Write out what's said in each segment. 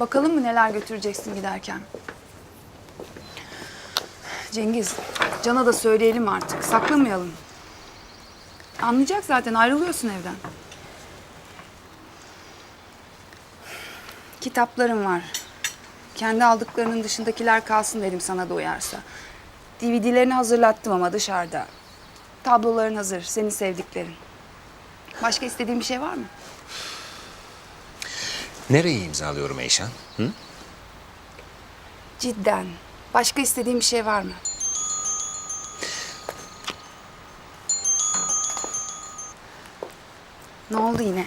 Bakalım mı neler götüreceksin giderken? Cengiz, Can'a da söyleyelim artık. Saklamayalım. Anlayacak zaten ayrılıyorsun evden. Kitaplarım var. Kendi aldıklarının dışındakiler kalsın dedim sana da uyarsa. DVD'lerini hazırlattım ama dışarıda. Tabloların hazır, senin sevdiklerin. Başka istediğin bir şey var mı? Nereye imzalıyorum Eyşan? Hı? Cidden. Başka istediğin bir şey var mı? Ne oldu yine?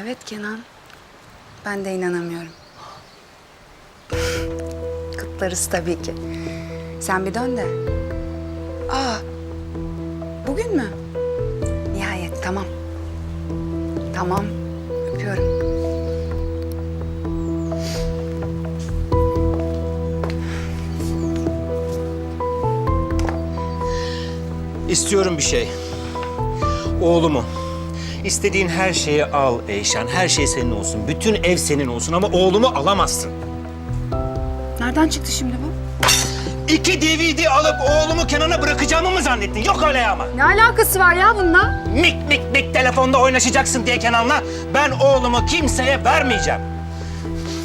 Evet Kenan. Ben de inanamıyorum. Kutlarız tabii ki. Sen bir dön de. Aa, bugün mü? Nihayet tamam. Tamam. İstiyorum bir şey. Oğlumu. İstediğin her şeyi al Eyşan. Her şey senin olsun. Bütün ev senin olsun ama oğlumu alamazsın. Nereden çıktı şimdi bu? İki DVD alıp oğlumu Kenan'a bırakacağımı mı zannettin? Yok öyle ama. Ne alakası var ya bununla? Mik mik mik telefonda oynaşacaksın diye Kenan'la ben oğlumu kimseye vermeyeceğim.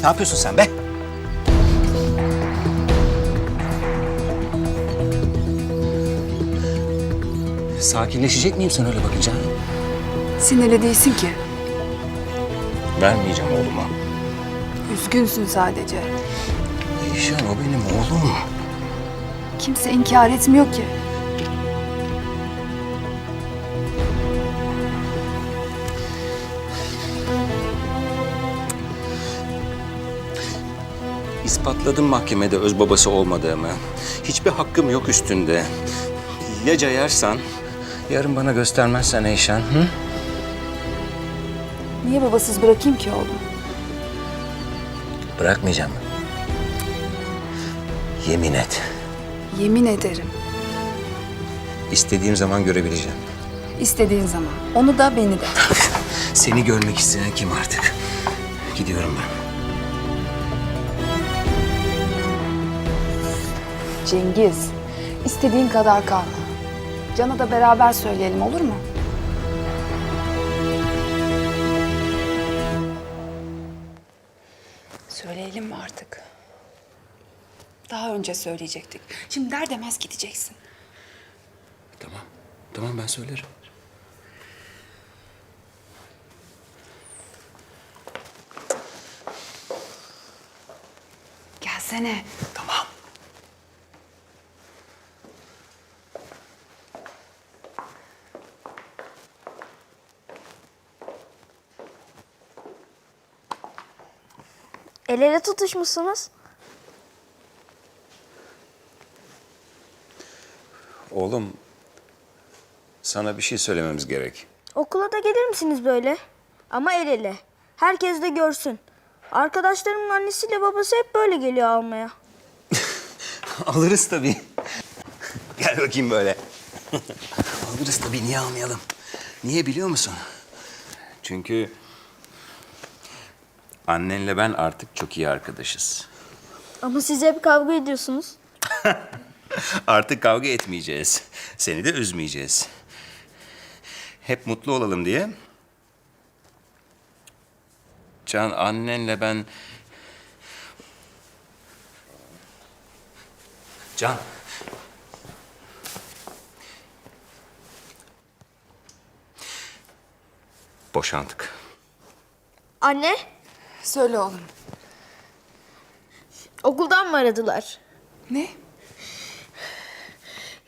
Ne yapıyorsun sen be? Sakinleşecek miyim sen öyle bakınca? Sinirli değilsin ki. Vermeyeceğim oğluma. Üzgünsün sadece. Eyşan o benim oğlum. Kimse inkar etmiyor ki. İspatladım mahkemede öz babası olmadığımı. Hiçbir hakkım yok üstünde. Ya cayarsan, yarın bana göstermezsen Eyşan, hı? Niye babasız bırakayım ki oğlum? Bırakmayacağım. Yemin et. Yemin ederim. İstediğim zaman görebileceğim. İstediğin zaman. Onu da beni de. Seni görmek isteyen kim artık? Gidiyorum ben. Cengiz, istediğin kadar kal. Can'a da beraber söyleyelim olur mu? Söyleyelim mi artık? Daha önce söyleyecektik. Şimdi der demez gideceksin. Tamam. Tamam ben söylerim. Gelsene. El ele tutuşmuşsunuz. Oğlum, sana bir şey söylememiz gerek. Okula da gelir misiniz böyle? Ama el ele. Herkes de görsün. Arkadaşlarımın annesiyle babası hep böyle geliyor almaya. Alırız tabii. Gel bakayım böyle. Alırız tabii, niye almayalım? Niye biliyor musun? Çünkü annenle ben artık çok iyi arkadaşız. Ama siz hep kavga ediyorsunuz. Artık kavga etmeyeceğiz. Seni de üzmeyeceğiz. Hep mutlu olalım diye. Can annenle ben... Can. Boşandık. Anne, Söyle oğlum. okuldan mı aradılar? Ne?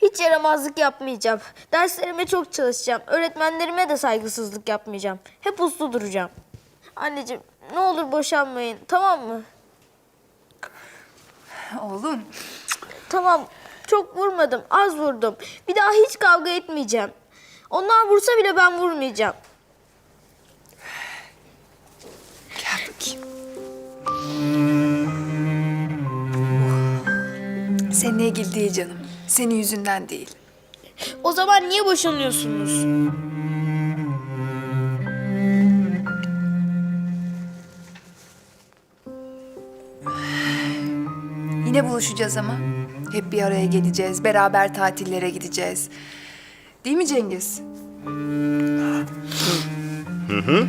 Hiç yaramazlık yapmayacağım. Derslerime çok çalışacağım. Öğretmenlerime de saygısızlık yapmayacağım. Hep uslu duracağım. Anneciğim, ne olur boşanmayın, tamam mı? Oğlum. Tamam, çok vurmadım, az vurdum. Bir daha hiç kavga etmeyeceğim. Onlar vursa bile ben vurmayacağım. Seninle ilgili değil canım. Senin yüzünden değil. O zaman niye boşanıyorsunuz? Yine buluşacağız ama. Hep bir araya geleceğiz, beraber tatillere gideceğiz. Değil mi Cengiz? Hı hı.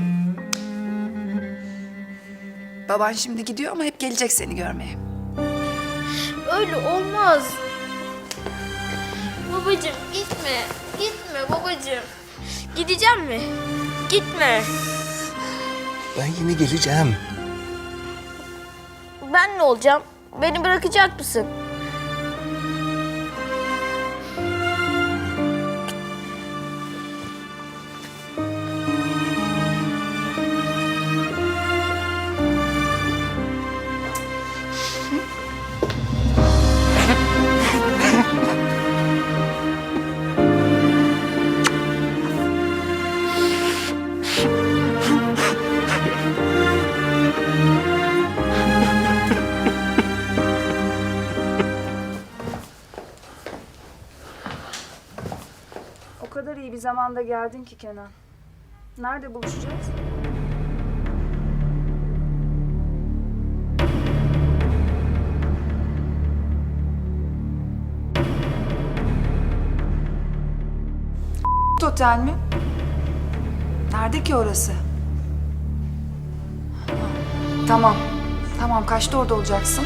Baban şimdi gidiyor ama hep gelecek seni görmeye. Öyle olmaz. Babacığım gitme. Gitme babacığım. Gideceğim mi? Gitme. Ben yine geleceğim. Ben ne olacağım? Beni bırakacak mısın? Zamanda geldin ki Kenan. Nerede buluşacağız? Otel mi? Nerede ki orası? Tamam. Tamam kaçta orada olacaksın?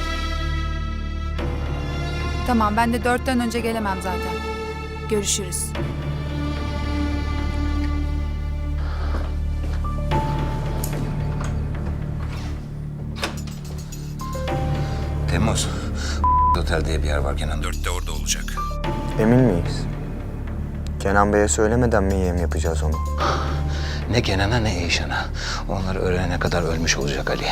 Tamam ben de dörtten önce gelemem zaten. Görüşürüz. Temmuz. Otel diye bir yer var Kenan. Dörtte orada olacak. Emin miyiz? Kenan Bey'e söylemeden mi yem yapacağız onu? Ne Kenan'a ne Eyşan'a. Onları öğrenene kadar ölmüş olacak Ali.